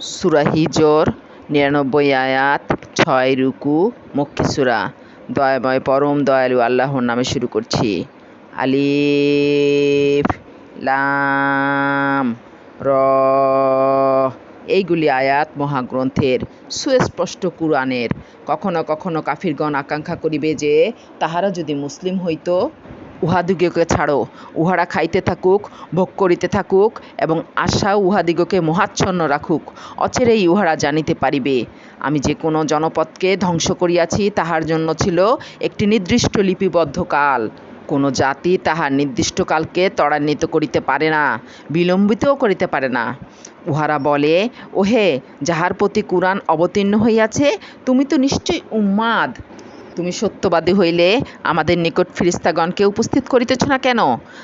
সূরা হিজর, নিরানব্বই আয়াত, ছয় রুকু মক্কি সূরা। দয়াময় পরম দয়ালু আল্লাহর নামে শুরু করছি। আলিফ, লাম, র। এইগুলি আয়াত মহাগ্রন্থের সুস্পষ্ট কুরআনের। কখনো কখনো কাফিরগণ আকাঙ্ক্ষা করিবে যে, তাহারা যদি মুসলিম হইত উহাদিগকে ছাড়ো। উহারা খাইতে থাকুক, ভোগ করিতে থাকুক এবং আশা উহাদিগকে মহাচ্ছন্ন রাখুক। অচেরেই উহারা জানিতে পারিবে। আমি যে কোনো জনপদকে ধ্বংস করিয়াছি, তাহার জন্য ছিল একটি নির্দিষ্ট লিপিবদ্ধ কাল। কোনো জাতি তাহার নির্দিষ্ট কালকে ত্বরান্বিত করিতে পারে না, বিলম্বিতও করিতে পারে না। উহারা বলে, ওহে, যাহার প্রতি কুরআন অবতীর্ণ হইয়াছে, তুমি তো নিশ্চয়ই উম্মাদ। তুমি সত্যবাদী হইলে আমাদের নিকট ফিরিস্তাগণকে উপস্থিত করিতেছ না কেন?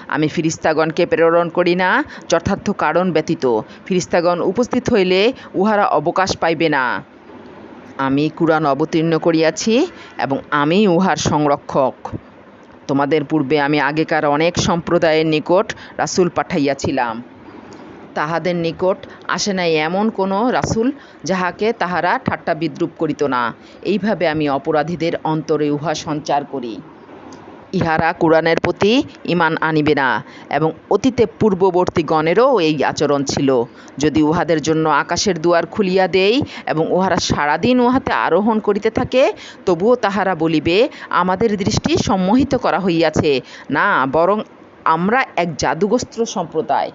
আমি ফিরিস্তাগণকে প্রেরণ করি না, যথার্থ কারণ ব্যতীত। ফিরিস্তাগণ উপস্থিত হইলে উহারা অবকাশ পাইবে না। আমি কুরআন অবতীর্ণ করিয়াছি এবং আমি উহার সংরক্ষক। তোমাদের পূর্বে আমি আগেকার অনেক সম্প্রদায়ের নিকট রাসূল পাঠাইয়াছিলাম। তাহাদের নিকট আসে নাই এমন কোনো রাসূল যাহাকে তাহারা ঠাট্টা বিদ্রুপ করিত না। এইভাবে আমি অপরাধীদের অন্তরে উহা সঞ্চার করি। ইহারা কোরআনের প্রতি ঈমান আনিবে না এবং অতীতে পূর্ববর্তীগণেরও এই আচরণ ছিল। যদি উহাদের জন্য আকাশের দুয়ার খুলিয়া দেই এবং উহারা সারাদিন উহাতে আরোহণ করিতে থাকে, তবুও তাহারা বলিবে, আমাদের দৃষ্টি সম্মোহিত করা হইয়াছে, না, বরং আমরা এক জাদুগ্রস্ত সম্প্রদায়।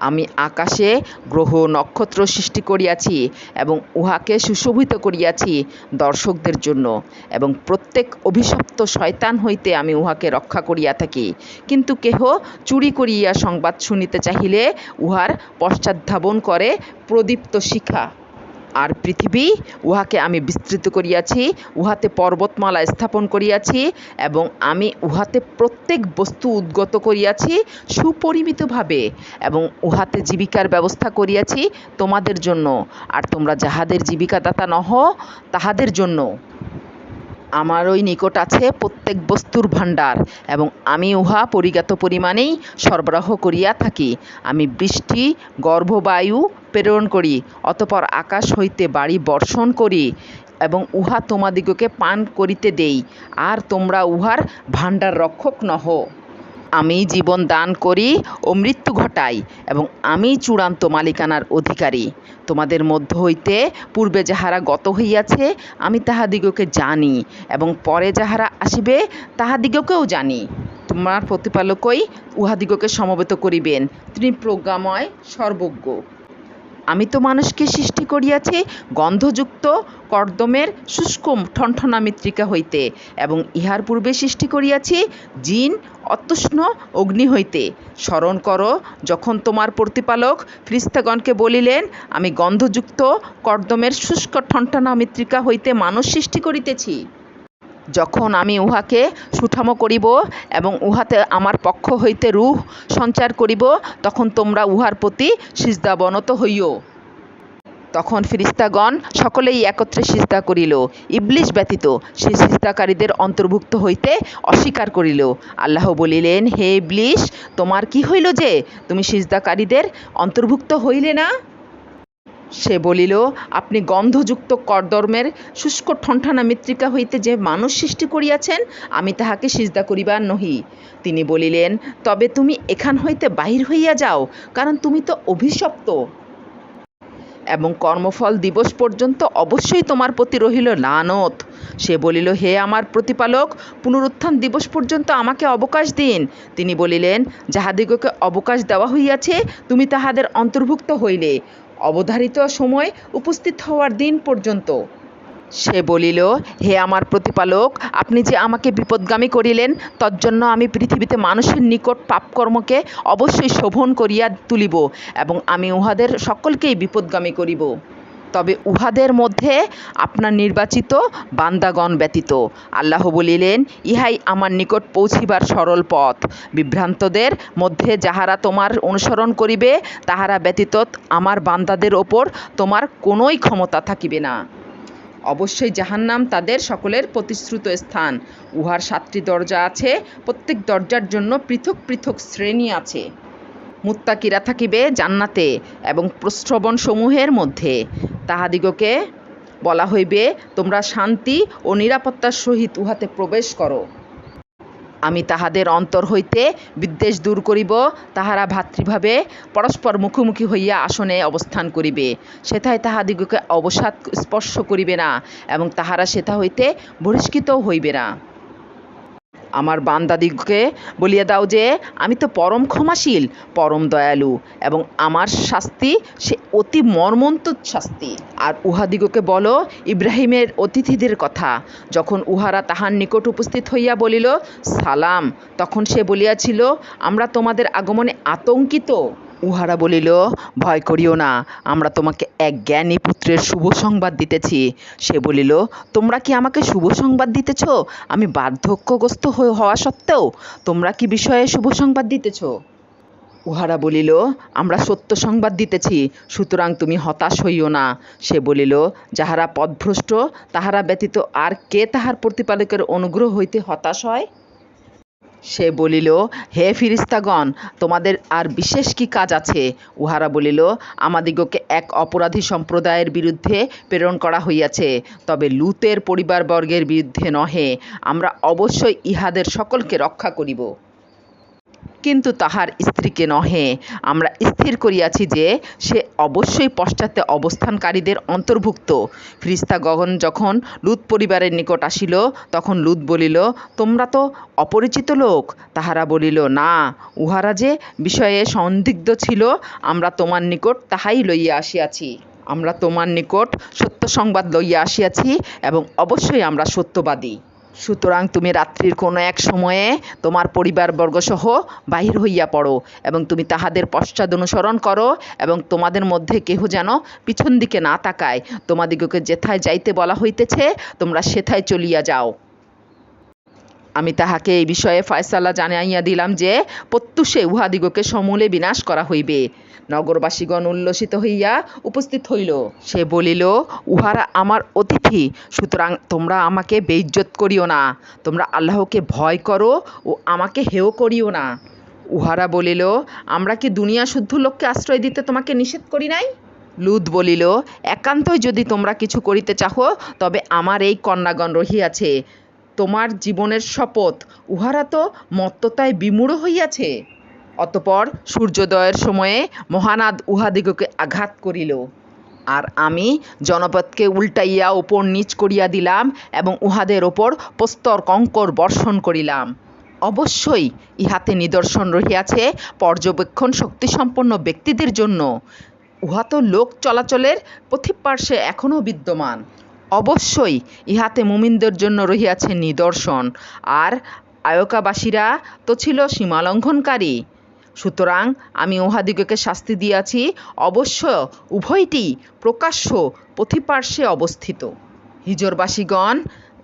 আমি আকাশে গ্রহ নক্ষত্র সৃষ্টি করিয়াছি এবং উহাকে সুশোভিত করিয়াছি দর্শকদের জন্য। এবং প্রত্যেক অভিশপ্ত শয়তান হইতে আমি উহাকে রক্ষা করিয়া থাকি। কিন্তু কেহ চুরি করিয়া সংবাদ শুনিতে চাহিলে উহার পশ্চাদ্ধাবন করে প্রদীপ্ত শিখা। আর পৃথিবী, উহাকে আমি বিস্তৃত করিয়াছি, উহাতে পর্বতমালা স্থাপন করিয়াছি এবং আমি উহাতে প্রত্যেক বস্তু উদ্গত করিয়াছি সুপরিমিতভাবে এবং উহাতে জীবিকার ব্যবস্থা করিয়াছি তোমাদের জন্য। আর তোমরা যাহাদের জীবিকাদাতা নহ, তাহাদের জন্য। আমারই নিকট আছে প্রত্যেক বস্তুর ভাণ্ডার এবং আমি উহা পরিজ্ঞাত পরিমাণেই সরবরাহ করিয়া থাকি। আমি বৃষ্টি, গর্ভবায়ু প্রেরণ করি, অতপর আকাশ হইতে বাড়ি বর্ষণ করি এবং উহা তোমাদিগকে পান করিতে দেই। আর তোমরা উহার ভাণ্ডার রক্ষক নহ। আমি জীবন দান করি ও মৃত্যু ঘটাই এবং আমি চূড়ান্ত মালিকানার অধিকারী। তোমাদের মধ্য হইতে পূর্বে যাহারা গত হইয়াছে, আমি তাহাদিগকে জানি এবং পরে যাহারা আসিবে, তাহাদিগকেও জানি। তোমার প্রতিপালকই উহাদিগকে সমবেত করিবেন। তিনি প্রজ্ঞাময় সর্বজ্ঞ। আমি তো মানুষকে সৃষ্টি করিয়াছি গন্ধযুক্ত কর্দমের শুষ্ক ঠনঠনা মৃত্তিকা হইতে এবং ইহার পূর্বে সৃষ্টি করিয়াছি জিন অত্যুষ্ণ অগ্নি হইতে। স্মরণ করো, যখন তোমার প্রতিপালক ফ্রিস্তাগণকে বলিলেন, আমি গন্ধযুক্ত কর্দমের শুষ্ক ঠনঠনা মৃত্তিকা হইতে মানুষ সৃষ্টি করিতেছি। যখন আমি উহাকে সুঠাম করিব এবং উহাতে আমার পক্ষ হইতে রূহ সঞ্চার করিব, তখন তোমরা উহার প্রতি সিজদাবনত হইও। তখন ফিরিস্তাগণ সকলেই একত্রে সিজদা করিল। ইবলিশ ব্যতীত সে সিজদাকারীদের অন্তর্ভুক্ত হইতে অস্বীকার করিল। আল্লাহ বলিলেন, হে ইবলিশ, তোমার কি হইল যে তুমি সিজদাকারীদের অন্তর্ভুক্ত হইলে না? সে বলিল, আপনি গন্ধযুক্ত করদর্মের শুষ্ক ঠনঠানা মৃত্তিকা হইতে যে মানুষ সৃষ্টি করিয়াছেন, আমি তাহাকে সিজদা করিবার নহি। তিনি বলিলেন, তবে তুমি এখান হইতে বাহির হইয়া যাও, কারণ তুমি তো অভিশপ্ত। এবং কর্মফল দিবস পর্যন্ত অবশ্যই তোমার প্রতি রহিল লানত। সে বলিল, হে আমার প্রতিপালক, পুনরুত্থান দিবস পর্যন্ত আমাকে অবকাশ দিন। তিনি বলিলেন, যাহাদিগকে অবকাশ দেওয়া হইয়াছে, তুমি তাহাদের অন্তর্ভুক্ত হইলে। অবধারিত সময় উপস্থিত হওয়ার দিন পর্যন্ত। সে বলিল, হে আমার প্রতিপালক, আপনি যে আমাকে বিপদগামী করিলেন, তজ্জন্য আমি পৃথিবীতে মানুষের নিকট পাপকর্মকে অবশ্যই শোভন করিয়া তুলিব এবং আমি উহাদের সকলকেই বিপদগামী করিব। তবে উহাদের মধ্যে আপনার নির্বাচিত বান্দাগণ ব্যতীত। আল্লাহ বলিলেন, ইহাই আমার নিকট পৌঁছিবার সরল পথ। বিভ্রান্তদের মধ্যে যাহারা তোমার অনুসরণ করিবে, তাহারা ব্যতীত আমার বান্দাদের ওপর তোমার কোনোই ক্ষমতা থাকিবে না। অবশ্যই জাহান্নাম তাদের সকলের প্রতিশ্রুত স্থান। উহার সাতটি দরজা আছে, প্রত্যেক দরজার জন্য পৃথক পৃথক শ্রেণি আছে। মুত্তাকিরা থাকিবে জান্নাতে এবং প্রশ্রবণসমূহের মধ্যে। তাহাদিগকে বলা হইবে, তোমরা শান্তি ও নিরাপত্তার সহিত উহাতে প্রবেশ করো। আমি তাহাদের অন্তর হইতে বিদ্বেষ দূর করিব, তাহারা ভাতৃভাবে পরস্পর মুখোমুখি হইয়া আসনে অবস্থান করিবে। সেথায় তাহাদিগকে অবসাদ স্পর্শ করিবে না এবং তাহারা সেথা হইতে বহিষ্কৃতও হইবে না। আমার বান্দাদিগকে বলিয়া দাও যে, আমি তো পরম ক্ষমাশীল, পরম দয়ালু এবং আমার শাস্তি সে অতি মর্মন্তুত শাস্তি। আর উহাদিগকে বলো, ইব্রাহিমের অতিথিদের কথা। যখন উহারা তাহার নিকট উপস্থিত হইয়া বলিল, সালাম, তখন সে বলিয়াছিল, আমরা তোমাদের আগমনে আতঙ্কিত। উহারা বলিল, ভয় করিও না, আমরা তোমাকে এক জ্ঞানী পুত্রের শুভ সংবাদ দিতেছি। সে বলিল, তোমরা কি আমাকে শুভ সংবাদ দিতেছ? আমি বার্ধক্যগ্রস্ত হওয়া সত্ত্বেও তোমরা কি বিষয়ে শুভ সংবাদ দিতেছ? উহারা বলিল, আমরা সত্য সংবাদ দিতেছি, সুতরাং তুমি হতাশ হইও না। সে বলিল, যাহারা পদভ্রষ্ট, তাহারা ব্যতীত আর কে তাহার প্রতিপালকের অনুগ্রহ হইতে হতাশ হয়? সে বলিল, হে ফিরিস্তাগণ, তোমাদের আর বিশেষ কি কাজ আছে? উহারা বলিল, আমাদিগকে এক অপরাধী সম্প্রদায়ের বিরুদ্ধে প্রেরণ করা হইয়াছে, তবে লুতের পরিবারবর্গের বিরুদ্ধে নহে। আমরা অবশ্যই ইহাদের সকলকে রক্ষা করিব। কিন্তু তাহার স্ত্রীকে নহে। আমরা স্থির করিয়াছি যে, সে অবশ্যই পশ্চাতে অবস্থানকারীদের অন্তর্ভুক্ত। ফ্রিস্তাগণ যখন লুত পরিবারের নিকট আসিল, তখন লুত বলিল, তোমরা তো অপরিচিত লোক? তাহারা বলিল, না, উহারা যে বিষয়ে সন্দিগ্ধ ছিল, আমরা তোমার নিকট তাহাই লইয়া আসিয়াছি। আমরা তোমার নিকট সত্য সংবাদ লইয়া আসিয়াছি এবং অবশ্যই আমরা সত্যবাদী। সুতরাং তুমি রাত্রির কোনো এক সময়ে তোমার পরিবারবর্গসহ বাহির হইয়া পড়ো এবং তুমি তাহাদের পশ্চাদ অনুসরণ করো এবং তোমাদের মধ্যে কেহ যেন পিছন দিকে না তাকায়। তোমাদিগকে যেথায় যাইতে বলা হইতেছে, তোমরা সেথায় চলিয়া যাও। আমি তাহাকে এই বিষয়ে ফয়সালা জানাইয়া দিলাম যে, প্রত্যুষে উহাদিগকে সমূলে বিনাশ করা হইবে। নগরবাসীগণ উল্লসিত হইয়া উপস্থিত হইল। সে বলিল, উহারা আমার অতিথি, সুতরাং তোমরা আমাকে বেইজ্জত করিও না। তোমরা আল্লাহকে ভয় করো ও আমাকে হেয় করিও না। উহারা বলিল, আমরা কি দুনিয়া শুদ্ধ লোককে আশ্রয় দিতে তোমাকে নিষেধ করি নাই? লুত বলিল, একান্তই যদি তোমরা কিছু করিতে চাহ, তবে আমার এই কন্যাগণ রহিয়াছে। তোমার জীবনের শপথ। উহারা তো মত্ততায় বিমূঢ় হইয়াছে। অতপর সূর্যোদয়ের সময়ে মহানাদ উহাদিগকে আঘাত করিল। আর আমি জনপদকে উল্টাইয়া ওপর নিচ করিয়া দিলাম এবং উহাদের ওপর প্রস্তর কঙ্কর বর্ষণ করিলাম। অবশ্যই ইহাতে নিদর্শন রহিয়াছে পর্যবেক্ষণ শক্তিসম্পন্ন ব্যক্তিদের জন্য। উহা তো লোক চলাচলের পথিপার্শ্বে এখনও বিদ্যমান। অবশ্যই ইহাতে মুমিনদের জন্য রহিয়াছে নিদর্শন। আর আয়কাবাসীরা তো ছিল সীমালঙ্ঘনকারী। সুতরাং আমি উহাদিগকে শাস্তি দিয়াছি। অবশ্য উভয়টি প্রকাশ্য পথিপার্শ্বে অবস্থিত। হিজরবাসীগণ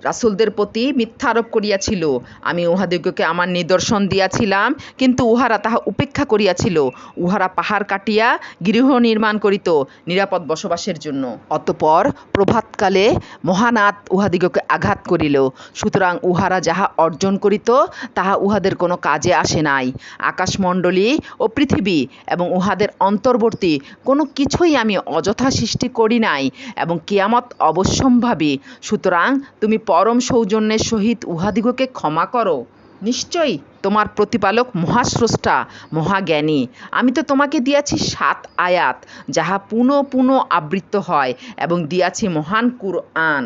রাসূলদের প্রতি মিথ্যা আরোপ করিয়াছিল। আমি উহাদিগকে আমার নিদর্শন দিয়াছিলাম, কিন্তু উহারা তাহা উপেক্ষা করিয়াছিল। উহারা পাহাড় কাটিয়া গৃহ নির্মাণ করিত নিরাপদ বসবাসের জন্য। অতপর প্রভাতকালে মহানাথ উহাদিগকে আঘাত করিল। সুতরাং উহারা যাহা অর্জন করিত, তাহা উহাদের কোনো কাজে আসে নাই। আকাশমণ্ডলী ও পৃথিবী এবং উহাদের অন্তর্বর্তী কোনো কিছুই আমি অযথা সৃষ্টি করি নাই এবং কেয়ামত অবশ্যম্ভাবী। সুতরাং তুমি পরম সৌজন্যের সহিত উহাদিগকে ক্ষমা করো। নিশ্চয়ই তোমার প্রতিপালক মহাস্রষ্টা, মহাজ্ঞানী। আমি তো তোমাকে দিয়াছি সাত আয়াত, যাহা পুনঃ পুনঃ আবৃত্ত হয় এবং দিয়াছি মহান কুরআন।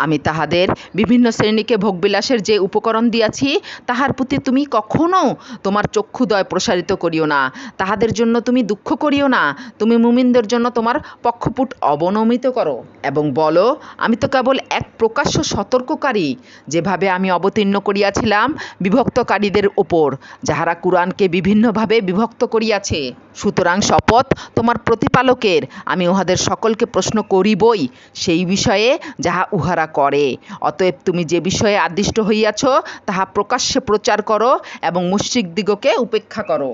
আমি তাহাদের বিভিন্ন শ্রেণীকে ভোগবিলাসের যে উপকরণ দিয়াছি, তাহার প্রতি তুমি কখনো তোমার চক্ষুদয় প্রসারিত করিও না। তাহাদের জন্য তুমি দুঃখ করিও না। তুমি মুমিনদের জন্য তোমার পক্ষপুট অবনমিত করো। এবং বলো, আমি তো কেবল এক প্রকাশ্য সতর্ককারী, যেভাবে আমি অবতীর্ণ করিয়াছিলাম বিভক্তকারীদের ওপর যাহারা কুরআনকে বিভিন্নভাবে বিভক্ত করিয়াছে। সুতরাং শপথ তোমার প্রতিপালকের, আমি উহাদের সকলকে প্রশ্ন করিবই, সেই বিষয়ে যাহা উহারা করে। অতএব তুমি যে বিষয়ে আদিষ্ট হইয়াছ, তাহা প্রকাশ্যে প্রচার করো এবং মুশ্রিকদিগকে উপেক্ষা করো।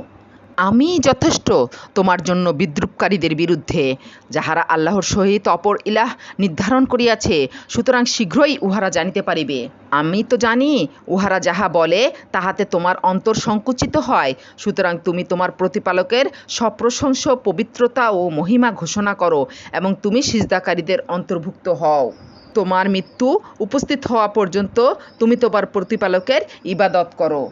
আমি যথেষ্ট তোমার জন্য বিদ্রুপকারীদের বিরুদ্ধে, যাহারা আল্লাহর সহিত অপর ইলাহ নির্ধারণ করিয়াছে, সুতরাং শীঘ্রই উহারা জানিতে পারিবে। আমি তো জানি উহারা যাহা বলে, তাহাতে তোমার অন্তর সংকুচিত হয়, সুতরাং তুমি তোমার প্রতিপালকের সপ্রশংস, পবিত্রতা ও মহিমা ঘোষণা করো এবং তুমি সিজদাকারীদের অন্তর্ভুক্ত হও। তোমার মৃত্যু উপস্থিত হওয়া পর্যন্ত তুমি তোমার প্রতিপালকের ইবাদত করো।